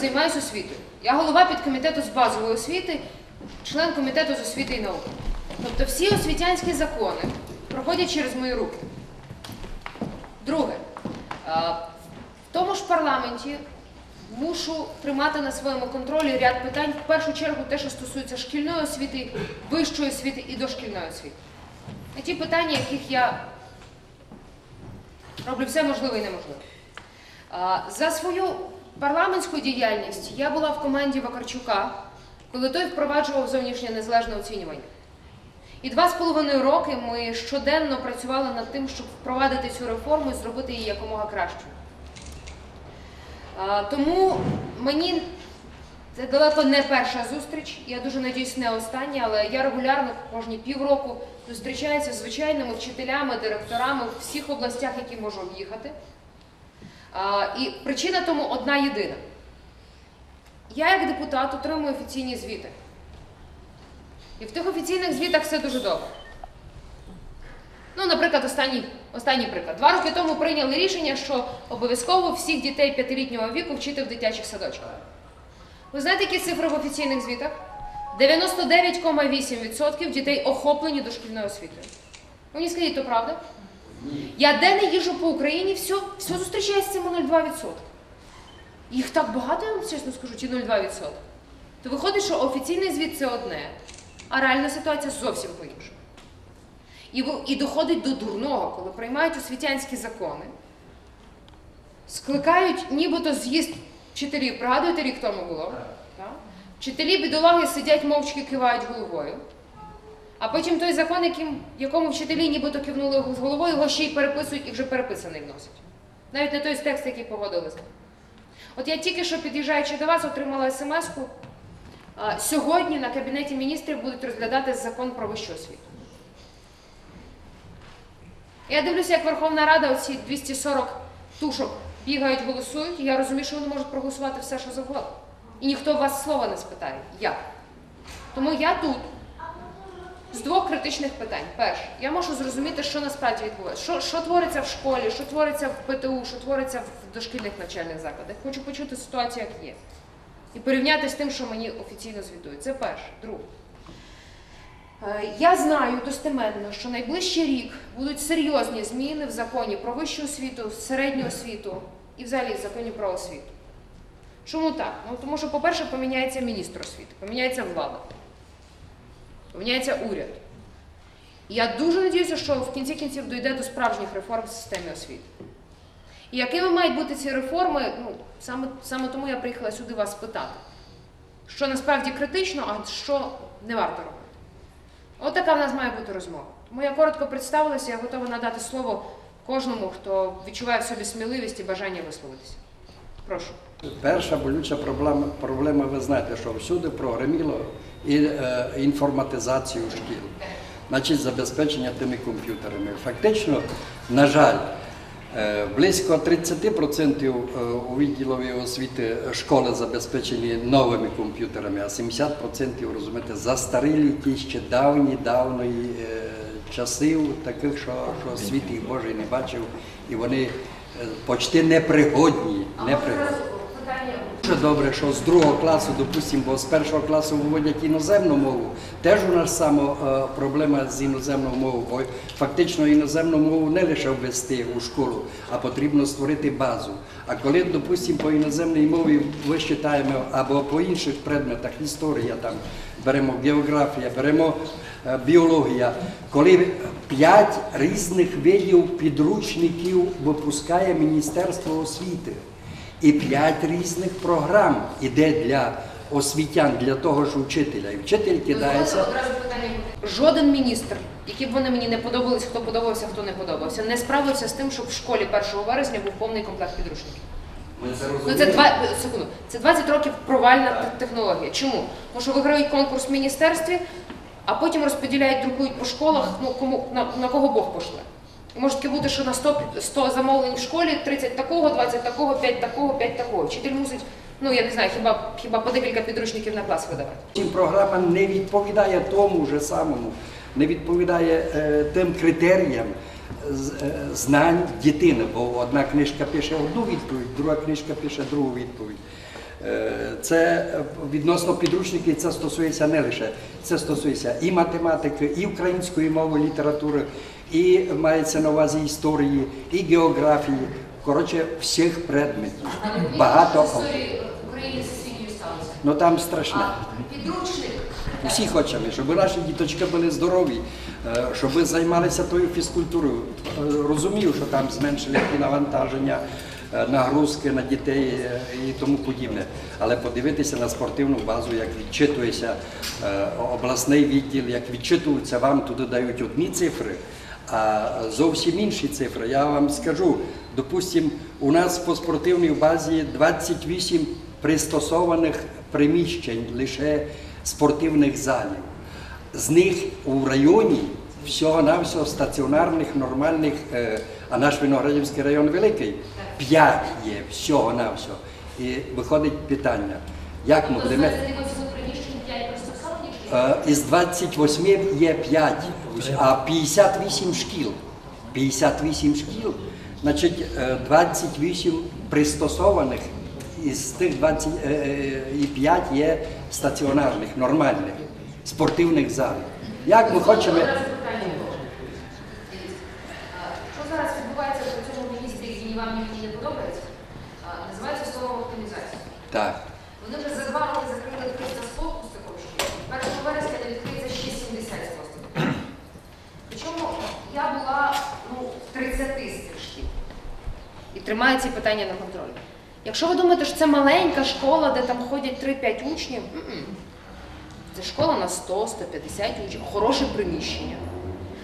займаюся освітою. Я голова підкомітету з базової освіти, член комітету з освіти і науки. Тобто всі освітянські закони проходять через мої руки. Друге, в тому ж парламенті мушу тримати на своєму контролі ряд питань, в першу чергу те, що стосується шкільної освіти, вищої освіти і дошкільної освіти. На ті питання, яких я роблю все можливе і неможливе. За свою парламентську діяльність я була в команді Вакарчука, коли той впроваджував зовнішнє незалежне оцінювання. І два з половиною роки ми щоденно працювали над тим, щоб впровадити цю реформу і зробити її якомога кращою. Тому мені це далеко не перша зустріч. Я дуже надіюсь, не остання, але я регулярно кожні півроку зустрічаюся з звичайними вчителями, директорами в всіх областях, які можу об'їхати. І причина тому одна єдина. Я, як депутат, отримую офіційні звіти. І в тих офіційних звітах все дуже добре. Ну, наприклад, останній, останній приклад. Два роки тому прийняли рішення, що обов'язково всіх дітей п'ятилітнього віку вчити в дитячих садочках. Ви знаєте, які цифри в офіційних звітах? 99,8% дітей охоплені дошкільною освітою. Ви мені скажіть, то правда? Я де не їжу по Україні, все, все зустрічає з цими 0,2%. Їх так багато, я вам чесно скажу, ті 0,2%. То виходить, що офіційний звіт це одне, а реальна ситуація зовсім по-іншому. І, і доходить до дурного, коли приймають освітянські закони, скликають нібито з'їзд вчителів. Пригадуєте, рік тому було? Так? Вчителі бідологи сидять мовчки кивають головою. А потім той закон, яким, якому вчителі нібито кивнули з головою, його ще й переписують і вже переписаний вносять. Навіть не той текст, який погодили з ним. От я тільки що під'їжджаючи до вас, отримала смс-ку. Сьогодні на Кабінеті міністрів будуть розглядати закон про вищу освіту. Я дивлюся, як Верховна Рада, оці 240 тушок бігають, голосують, і я розумію, що вони можуть проголосувати все, що завгодно. І ніхто вас слова не спитає. Як? Тому я тут з двох критичних питань. Перше, я можу зрозуміти, що насправді відбувається. Що, що твориться в школі, що твориться в ПТУ, що твориться в дошкільних навчальних закладах. Хочу почути ситуацію, як є. І порівняти з тим, що мені офіційно звітують. Це перше. Друге. Е, Я знаю достеменно, що найближчий рік будуть серйозні зміни в законі про вищу освіту, середню освіту і взагалі в законі про освіту. Чому так? Ну тому що, по-перше, поміняється міністр освіти, поміняється влада, поміняється уряд. І я дуже сподіваюся, що в кінці кінців дійде до справжніх реформ в системі освіти. І якими мають бути ці реформи, ну, саме, саме тому я приїхала сюди вас спитати, що насправді критично, а що не варто робити. От така в нас має бути розмова. Тому я коротко представилася, я готова надати слово кожному, хто відчуває в собі сміливість і бажання висловитися. Прошу. Перша болюча проблема, проблема, ви знаєте, що всюди програміло і е, інформатизацію шкіл, значить забезпечення тими комп'ютерами. Фактично, на жаль, е, близько 30% е, у відділові освіти школи забезпечені новими комп'ютерами, а 70% розумієте, застарілі ті ще давні давної е, часів, таких, що, що світ їх Божий не бачив, і вони е, почти непригодні. непригодні. Дуже добре, що з другого класу, допустимо, бо з першого класу виводять іноземну мову. Теж у нас саме проблема з іноземною мовою, бо фактично іноземну мову не лише ввести у школу, а потрібно створити базу. А коли, допустимо, по іноземній мові ми читаємо або по інших предметах, історія там, беремо географія, беремо е, біологія, коли п'ять різних видів підручників випускає Міністерство освіти. І п'ять різних програм іде для освітян, для того ж вчителя. І вчитель кидається. Жоден міністр, які б вони мені не подобались, хто подобався, хто не подобався, не справився з тим, щоб в школі 1 вересня був повний комплект підручників. Ми це Ну це два секунду. Це 20 років провальна те- технологія. Чому? Тому що виграють конкурс в міністерстві, а потім розподіляють, друкують по школах, ну кому на, на кого Бог пошле. Може таке бути, що на 100, 100 замовлень в школі 30 такого, 20 такого, 5 такого, 5 такого. Вчитель мусить, ну я не знаю, хіба хіба по декілька підручників на клас видавати. Програма не відповідає тому же самому, не відповідає е, тим критеріям, е, знань дитини, бо одна книжка пише одну відповідь, друга книжка пише другу відповідь. Е, Це відносно підручників, це стосується не лише це стосується і математики, і української мови, літератури, і мається на увазі історії, і географії. Коротше, всіх предметів. Багато. історії України з сталося. Ну там страшне. Підручник. Всі хочемо, щоб наші діточки були здорові, е, щоб займалися тою фізкультурою. Е, Розумію, що там зменшили навантаження, е, нагрузки на дітей і тому подібне. Але подивитися на спортивну базу, як відчитується обласний відділ, як відчитуються вам, туди дають одні цифри. А зовсім інші цифри. Я вам скажу, допустим, у нас по спортивній базі 28 пристосованих приміщень лише спортивних залів. З них у районі всього-навсього стаціонарних, нормальних, е, а наш Виноградівський район великий, 5 є всього-навсього. І виходить питання, як ми. 5 пристосованих? Е, Із 28 є 5, а 58 шкіл. 58 шкіл, значить е, 28 пристосованих, із тих 25 є стаціонарних, нормальних, спортивних залів. Як ми хочемо. Що зараз відбувається в цьому міністрі, який вам мені не подобається, а, називається слово оптимізація. Так. Вони вже за два роки закрили 300 слов з такої школи. 1 вересня не відкриється ще 70 слов. Причому я була ну, в 30 з цих шкіл. І тримаю ці питання на контролі. Якщо ви думаєте, що це маленька школа, де там ходять 3-5 учнів, це школа на 100-150 учнів, хороше приміщення.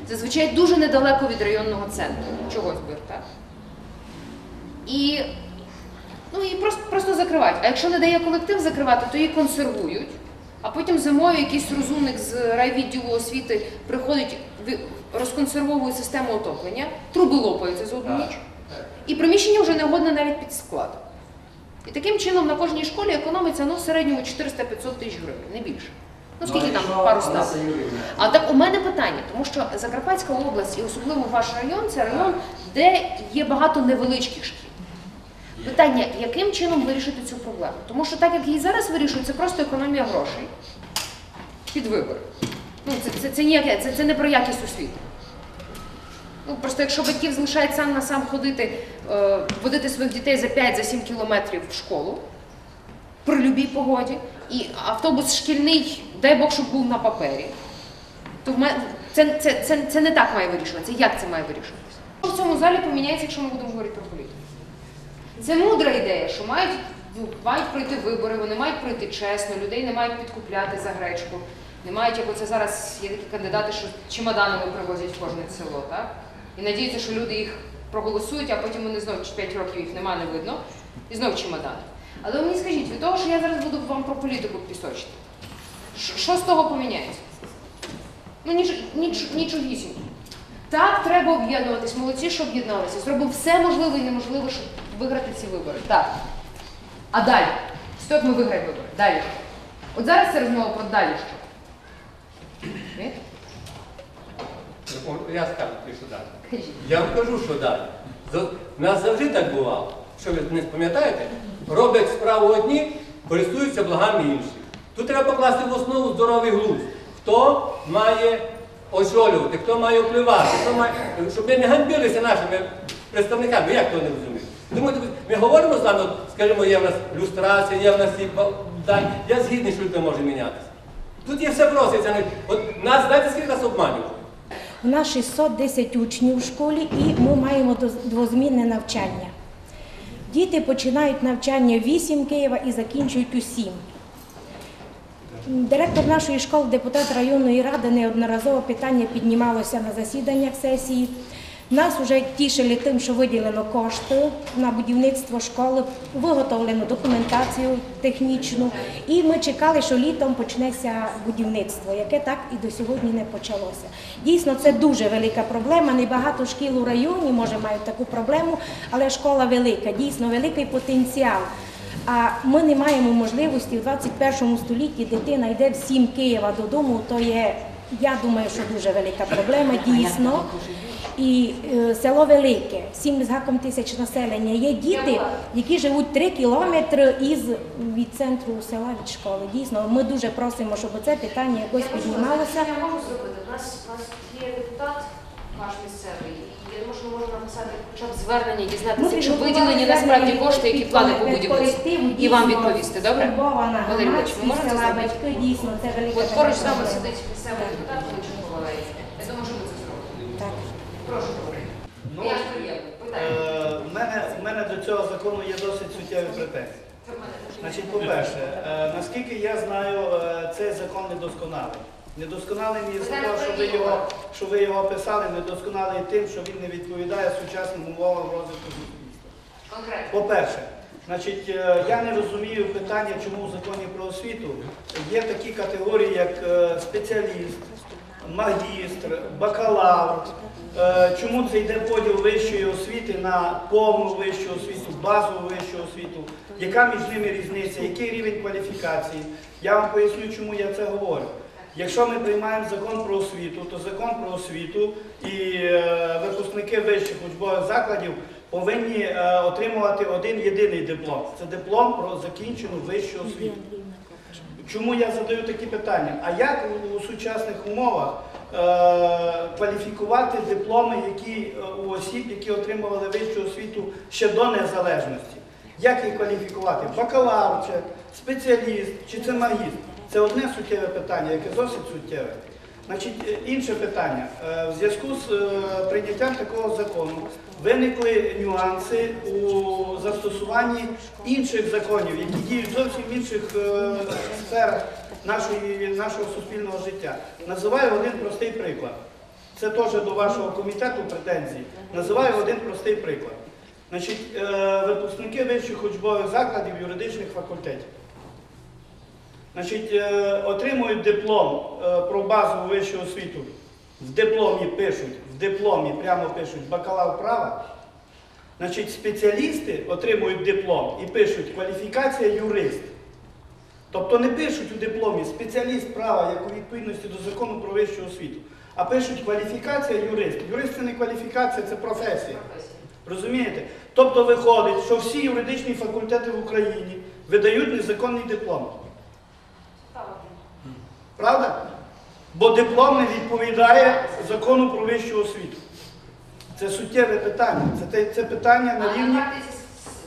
Зазвичай дуже недалеко від районного центру. Чогось би, так? І, ну, і просто, просто закривають. А якщо не дає колектив закривати, то її консервують. А потім зимою якийсь розумник з райвідділу освіти приходить, розконсервовує систему отоплення, труби лопаються за одну ніч. І приміщення вже не годне навіть під склад. І таким чином на кожній школі економиться ну, в середньому 400-500 тисяч гривень, не більше. Ну скільки там пару став. А так у мене питання, тому що Закарпатська область і особливо ваш район це район, де є багато невеличких шкіл. Питання, яким чином вирішити цю проблему? Тому що так як її зараз вирішують, це просто економія грошей під вибори. Ну, це, це, це, ніяке, це, це не про якість освіти. Ну, просто якщо батьків залишають сам на сам ходити, е, водити своїх дітей за 5-7 кілометрів в школу при любій погоді, і автобус шкільний, дай Бог, щоб був на папері, то в мене це, це, це, це не так має вирішуватися. Як це має вирішуватися? Що в цьому залі поміняється, якщо ми будемо говорити про політику? Це мудра ідея, що мають, ну, мають пройти вибори, вони мають пройти чесно, людей не мають підкупляти за гречку. Не мають, як оце зараз є такі кандидати, що чемоданами привозять в кожне село, так? І надіються, що люди їх проголосують, а потім вони знову 5 років їх нема, не видно, і знов чемодани. Але ви мені скажіть, від того, що я зараз буду вам про політику пісочити, що з того поміняється? Ну ніч, ніч, нічогісінько. Так, треба об'єднуватись. Молодці, що об'єдналися. Зробив все можливе і неможливе, щоб виграти ці вибори. Так. А далі? Стоп, ми виграємо вибори. Далі. От зараз це розмова про далі що. Ні? Я скажу, ти що далі. Я вам кажу, що далі. У нас завжди так бувало. Що ви не пам'ятаєте? Роблять справу одні, користуються благами інших. Тут треба покласти в основу здоровий глузд. Хто має очолювати, хто має впливати, хто має... щоб ми не ганьбилися нашими представниками. Як то не розумію? Думаєте, ми говоримо з вами, скажімо, є в нас люстрація, є в нас і ба- Я згідний, що це може мінятися. Тут є все проситься. От нас, знаєте, скільки нас обманювали? У нас 610 учнів в школі і ми маємо двозмінне навчання. Діти починають навчання 8 Києва і закінчують у 7. Директор нашої школи, депутат районної ради, неодноразово питання піднімалося на засіданнях сесії. Нас вже тішили тим, що виділено кошти на будівництво школи, виготовлено документацію технічну, і ми чекали, що літом почнеться будівництво, яке так і до сьогодні не почалося. Дійсно, це дуже велика проблема. Небагато шкіл у районі може мають таку проблему, але школа велика, дійсно великий потенціал. А ми не маємо можливості в 21 столітті дитина йде в 7 Києва додому, то є я думаю, що дуже велика проблема, дійсно. І е, село велике, 7 з гаком тисяч населення. Є діти, які живуть 3 кілометри із від центру села від школи. Дійсно, ми дуже просимо, щоб це питання якось піднімалося. Я можу зробити. У нас, є депутат, ваш місцевий. Я думаю, що ми можемо написати хоча б звернення, дізнатися, Ми чи виділені насправді кошти, які плани по будівництву. І вам відповісти, добре? Валерій ви громадськість можете села зробити? Дійсно, це велика От поруч з вами сидить місцевий депутат Величенко Валерій. Я думаю, що ми це зробимо. Так. Прошу, говорити. Ну, Я ж приємно. Питання. Е, мене, в мене до цього закону є досить суттєві претензії. Значить, по-перше, е, наскільки я знаю, е, цей закон недосконалий. Недосконалий не з того, що ви його, що ви його писали, недосконалий тим, що він не відповідає сучасним умовам розвитку суспільства. Конкретно. По-перше, значить, е, я не розумію питання, чому в законі про освіту є такі категорії, як е, спеціаліст, магістр, бакалавр. Е, Чому це йде поділ вищої освіти на повну вищу освіту, базову вищу освіту? Яка між ними різниця? Який рівень кваліфікації? Я вам поясню, чому я це говорю. Якщо ми приймаємо закон про освіту, то закон про освіту і е, випускники вищих учбових закладів повинні е, отримувати один єдиний диплом. Це диплом про закінчену вищу освіту. Чому я задаю такі питання? А як у, сучасних умовах е, кваліфікувати дипломи, які е, у осіб, які отримували вищу освіту ще до незалежності? Як їх кваліфікувати? Бакалавр, спеціаліст, чи це магістр? Це одне суттєве питання, яке досить суттєве. Значить, е, інше питання. Е, В зв'язку з е, прийняттям такого закону виникли нюанси у застосуванні інших законів, які діють зовсім в інших сферах нашої, нашого суспільного життя. Називаю один простий приклад. Це теж до вашого комітету претензії. Називаю один простий приклад. Значить, випускники вищих учбових закладів юридичних факультетів. Значить, е, отримують диплом е, про базову вищу освіту. В дипломі пишуть, в дипломі прямо пишуть бакалавр права. Значить, спеціалісти отримують диплом і пишуть кваліфікація юрист. Тобто не пишуть у дипломі спеціаліст права, як у відповідності до закону про вищу освіту, а пишуть кваліфікація юрист. Юрист це не кваліфікація, це професія. Розумієте? Тобто виходить, що всі юридичні факультети в Україні видають незаконний диплом. Правда? Бо диплом не відповідає закону про вищу освіту. Це суттєве питання. Це, це питання на рівні.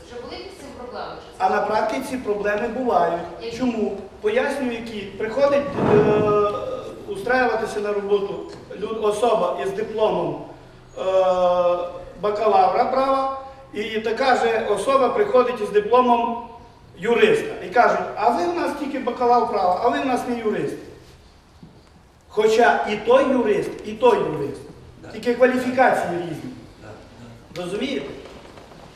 вже були з цим проблеми? А на практиці проблеми бувають. Які? Чому? Пояснюю, які. Приходить е, устраюватися на роботу особа із дипломом е, бакалавра права, і така же особа приходить із дипломом юриста. І кажуть, а ви у нас тільки бакалавр права, а ви у нас не юрист. Хоча і той юрист, і той юрист. Тільки кваліфікації різні. Розумієте?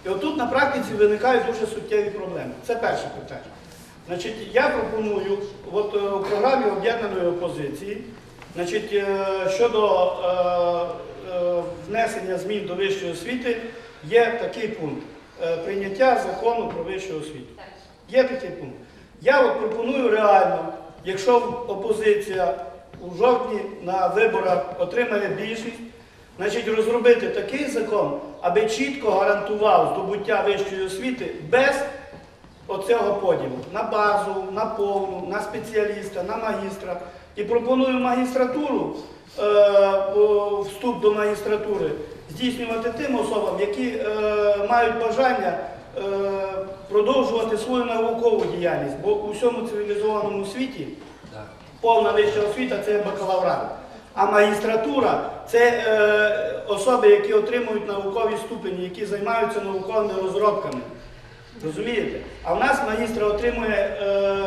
І отут на практиці виникають дуже суттєві проблеми. Це перше питання. Значить, я пропоную от, е, у програмі об'єднаної опозиції значить, е, щодо е, е, внесення змін до вищої освіти є такий пункт. Е, Прийняття закону про вищу освіту. Є такий пункт. Я от пропоную реально, якщо опозиція у жовтні на виборах отримає більшість, значить розробити такий закон, аби чітко гарантував здобуття вищої освіти без оцього поділу на базу, на повну, на спеціаліста, на магістра. І пропоную магістратуру, е, вступ до магістратури здійснювати тим особам, які е, мають бажання е, продовжувати свою наукову діяльність. Бо у всьому цивілізованому світі. Повна вища освіта це бакалаврат. А магістратура це е, особи, які отримують наукові ступені, які займаються науковими розробками. Розумієте? А в нас магістра отримує е,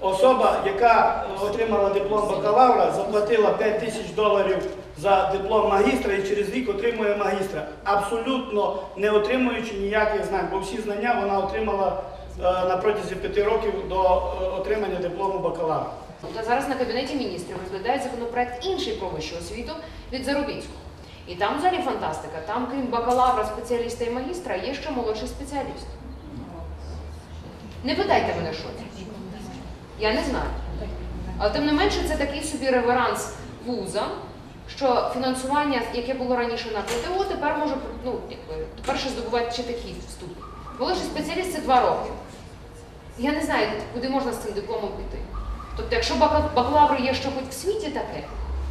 особа, яка отримала диплом бакалавра, заплатила 5 тисяч доларів за диплом магістра і через рік отримує магістра, абсолютно не отримуючи ніяких знань, бо всі знання вона отримала е, на протязі 5 років до е, отримання диплому бакалавра. Тобто зараз на кабінеті міністрів розглядають законопроект інший про вищу освіту від Заробітського. І там взагалі фантастика. Там, крім бакалавра, спеціаліста і магістра, є ще молодший спеціаліст. Не питайте мене, що це. Я не знаю. Але тим не менше, це такий собі реверанс вузам, що фінансування, яке було раніше на ПТО, тепер може ну, тепер ще здобувати ще такий ступінь. Молодший спеціаліст це два роки. Я не знаю, куди можна з цим дипломом піти. Тобто, якщо бака- бакалавр є що хоч в світі таке,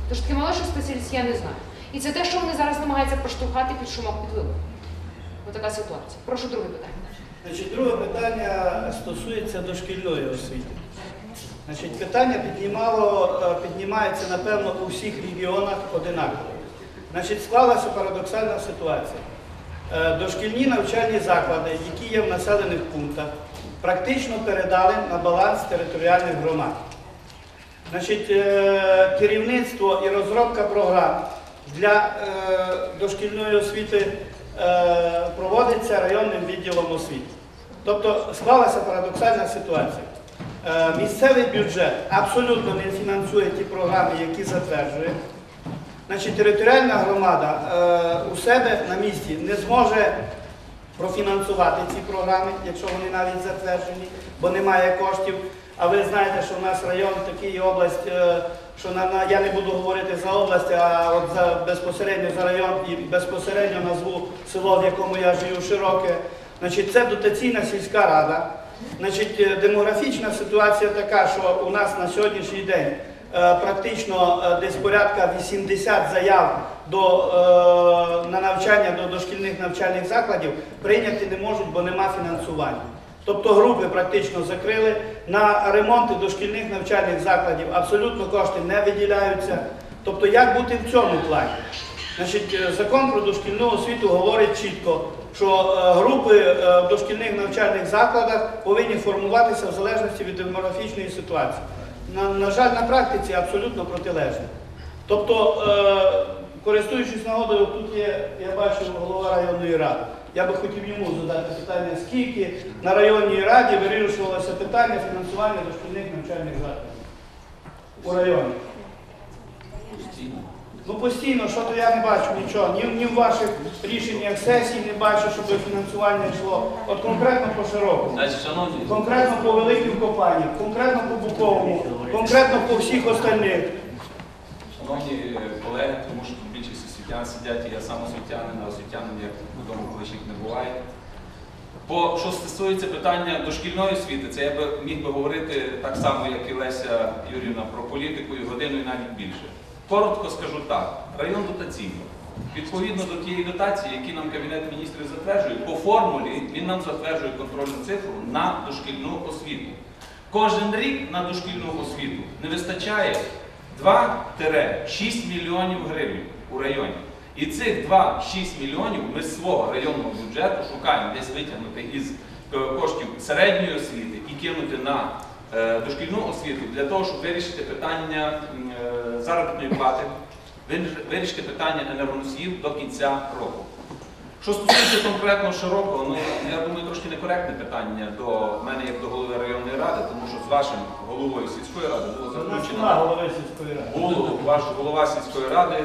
то ж таки молодший спеціаліст я не знаю. І це те, що вони зараз намагаються проштовхати під шумок під вибор. Ось така ситуація. Прошу друге питання. Значить, друге питання стосується дошкільної освіти. Значить, питання піднімало, е, піднімається, напевно, у всіх регіонах одинаково. Значить, склалася парадоксальна ситуація. Е, Дошкільні навчальні заклади, які є в населених пунктах, практично передали на баланс територіальних громад. Значить, е, керівництво і розробка програм для е, дошкільної освіти е, проводиться районним відділом освіти. Тобто склалася парадоксальна ситуація. Місцевий бюджет абсолютно не фінансує ті програми, які затверджує. Значить, територіальна громада у себе на місці не зможе профінансувати ці програми, якщо вони навіть затверджені, бо немає коштів. А ви знаєте, що в нас район такий область, е, що на, я не буду говорити за область, а от за безпосередньо за район і безпосередньо назву село, в якому я живу, широке. Значить, це дотаційна сільська рада. Значить, е, демографічна ситуація така, що у нас на сьогоднішній день е, практично десь порядка 80 заяв до, е, на навчання до дошкільних навчальних закладів прийняти не можуть, бо нема фінансування. Тобто групи практично закрили. На ремонти дошкільних навчальних закладів абсолютно кошти не виділяються. Тобто, як бути в цьому плані? Значить, е, закон про дошкільну освіту говорить чітко, що е, групи е, в дошкільних навчальних закладах повинні формуватися в залежності від демографічної ситуації. На, на жаль, на практиці абсолютно протилежно. Тобто, користуючись нагодою, тут є, я бачу голова районної ради. Я би хотів йому задати питання, скільки на районній раді вирішувалося питання фінансування дошкільних навчальних закладів у районі. Ну постійно, що то я не бачу нічого. Ні, ні в ваших рішеннях сесій не бачу, щоб фінансування йшло. От конкретно по широкому. Конкретно по великим компаніям, конкретно по Буковому, конкретно по всіх остальних. шановні е, колеги, тому що освітян сидять, і я сам освітянин, а освітянин як вдома колишніх не буває. По що стосується питання дошкільної освіти, це я би міг би говорити так само, як і Леся Юрівна, про політику і годину і навіть більше. Коротко скажу так: район дотаційний. Відповідно до тієї дотації, які нам Кабінет міністрів затверджує, по формулі він нам затверджує контрольну цифру на дошкільну освіту. Кожен рік на дошкільну освіту не вистачає 2-6 мільйонів гривень у районі. І цих 2-6 мільйонів ми з свого районного бюджету шукаємо десь витягнути із е, коштів середньої освіти і кинути на е, дошкільну освіту для того, щоб вирішити питання е, заробітної плати, вирішити питання енергоносіїв до кінця року. Що стосується конкретно широкого, ну я думаю, трошки некоректне питання до мене як до голови районної ради, тому що з вашим головою сільської ради було заключено було ваш голова сільської ради,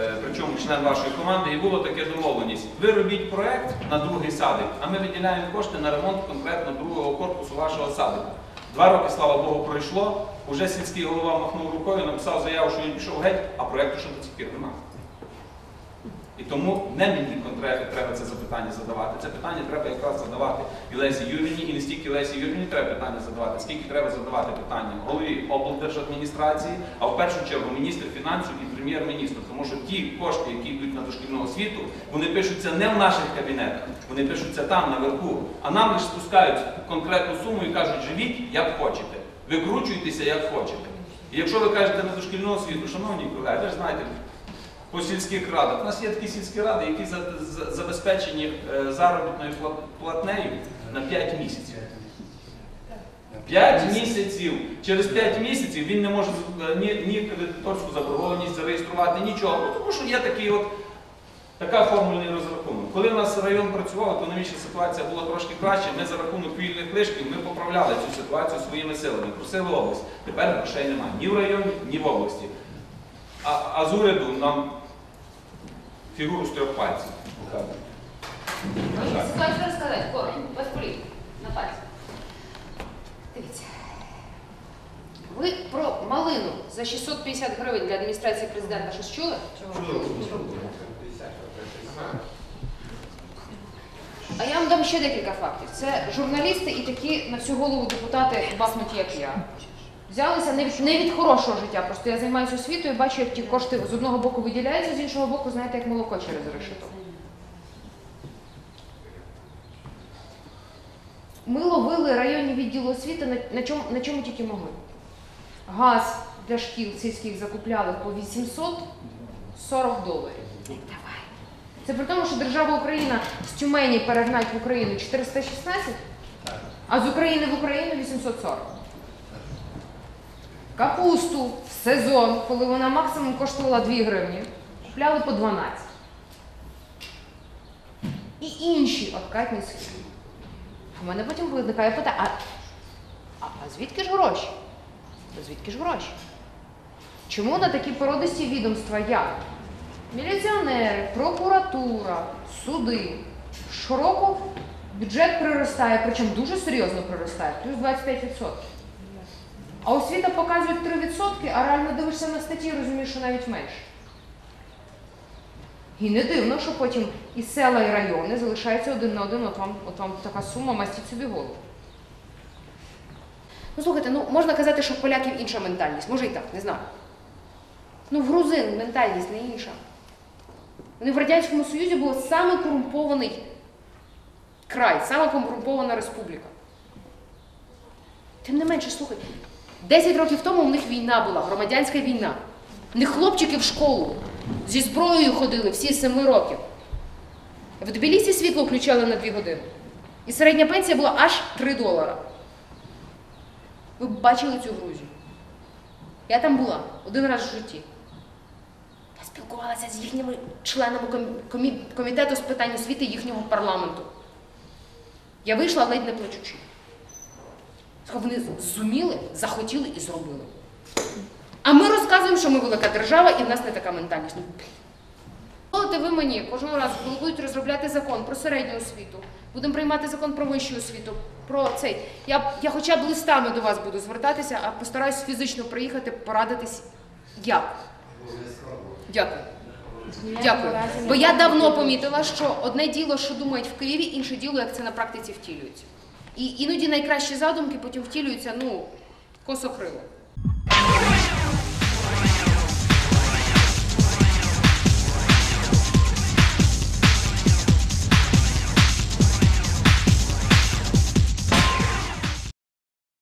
е, причому член вашої команди, і було таке домовленість. Ви робіть проект на другий садик, а ми виділяємо кошти на ремонт конкретно другого корпусу вашого садика. Два роки, слава Богу, пройшло. Уже сільський голова махнув рукою, написав заяву, що він пішов геть, а проекту ще до цих пір немає. І тому не мені конкретно треба це запитання задавати. Це питання треба якраз задавати і Лесі Юрівні, і не стільки Лесі Юрівні треба питання задавати, скільки треба задавати питання голові облдержадміністрації, а в першу чергу міністру фінансів і прем'єр-міністру. Тому що ті кошти, які йдуть на дошкільну освіту, вони пишуться не в наших кабінетах, вони пишуться там наверху. А нам лише спускають конкретну суму і кажуть, живіть як хочете, викручуйтеся як хочете. І якщо ви кажете на дошкільну освіту, шановні колеги, ви ж знаєте, по сільських радах. У нас є такі сільські ради, які за- за- забезпечені е, заробітною платнею на 5 місяців. 5 місяців. Через 5 місяців він не може е, ні, ні кредиторську заборгованість зареєструвати, нічого. Ну, тому що є такий от, така формульний розрахунок. Коли у нас район працював, економічна ситуація була трошки краще, ми за рахунок вільних лишків ми поправляли цю ситуацію своїми силами. Просили область. Тепер грошей немає ні в районі, ні в області. А, а з уряду нам фігуру з трьох пальців. Ситуацію розказати, коротко, без політики, на пальці. Дивіться. Ви про малину за 650 гривень для адміністрації президента щось чули? А я вам дам ще декілька фактів. Це журналісти і такі на всю голову депутати бахнуті, як я. Взялися не від, не від хорошого життя, просто я займаюся освітою, бачу, як ті кошти з одного боку виділяються, з іншого боку, знаєте, як молоко через решето. Ми ловили районні відділи освіти на, на, чому, на чому тільки могли. Газ для шкіл сільських закупляли по 840 доларів. Це при тому, що держава Україна з Тюмені перегнать в Україну 416, а з України в Україну 840. Капусту в сезон, коли вона максимум коштувала 2 гривні, купляли по 12. І інші откатні схеми. У мене потім виникає питання, а, звідки ж гроші? Звідки ж гроші? Чому на такі породисті відомства, як міліціонери, прокуратура, суди, щороку бюджет приростає, причому дуже серйозно приростає, плюс 25%. А освіта показує 3%, а реально дивишся на статті і розумієш, що навіть менше. І не дивно, що потім і села, і райони залишаються один на один, от вам, от вам така сума, мастіть собі голову. Ну слухайте, ну можна казати, що в поляків інша ментальність. Може і так, не знаю. Ну, в грузин ментальність не інша. Вони в Радянському Союзі були саме корумпований край, саме корумпована республіка. Тим не менше, слухай, 10 років тому у них війна була, громадянська війна. У них хлопчики в школу зі зброєю ходили всі з 7 років. В Тбілісі світло включали на 2 години. І середня пенсія була аж 3 долара. Ви б бачили цю Грузію? Я там була один раз в житті. Я спілкувалася з їхніми членами комі- комі- комітету з питань освіти їхнього парламенту. Я вийшла ледь не плачучи. Вони зуміли, захотіли і зробили. А ми розказуємо, що ми велика держава і в нас не така ментальність. Ну. Дозволите ви мені кожного разу, коли будуть розробляти закон про середню освіту, будемо приймати закон про вищу освіту, про цей. Я, я хоча б листами до вас буду звертатися, а постараюсь фізично приїхати, порадитись, як. Дякую. Дякую. Бо я давно помітила, що одне діло, що думають в Києві, інше діло, як це на практиці втілюється. І іноді найкращі задумки потім втілюються ну косокрило.